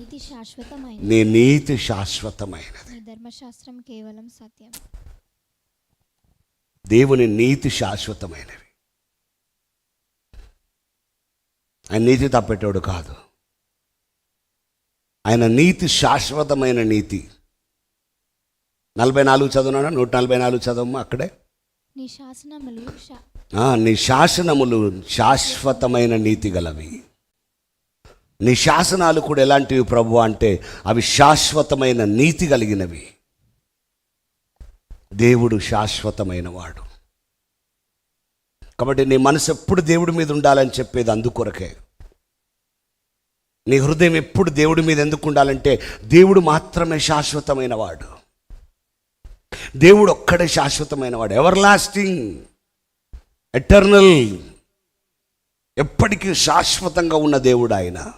నీతి నీ నీతి శాశ్వతమైనది. ధర్మశాస్త్రం కేవలం సత్యం. దేవుని నీతి శాశ్వతమైనవి ఆయన నీతి తప్పేటోడు కాదు. ఆయన నీతి శాశ్వతమైన నీతి. నలభై నాలుగు చదువునా? నూట నలభై నాలుగు చదవమ్మా అక్కడే. నీ శాసనములు నీ శాసనములు శాశ్వతమైన నీతి గలవి. నీ శాసనాలు కూడా ఎలాంటివి ప్రభు అంటే అవి శాశ్వతమైన నీతి కలిగినవి. దేవుడు శాశ్వతమైన వాడు. కాబట్టి నీ మనసు ఎప్పుడు దేవుడి మీద ఉండాలని చెప్పేది అందుకొరకే నీ హృదయం ఎప్పుడు దేవుడి మీద ఎందుకు ఉండాలంటే దేవుడు మాత్రమే శాశ్వతమైన వాడు. దేవుడు ఒక్కడే శాశ్వతమైన వాడు. ఎవర్ లాస్టింగ్ ఎటర్నల్ ఎప్పటికీ శాశ్వతంగా ఉన్న దేవుడు ఆయన.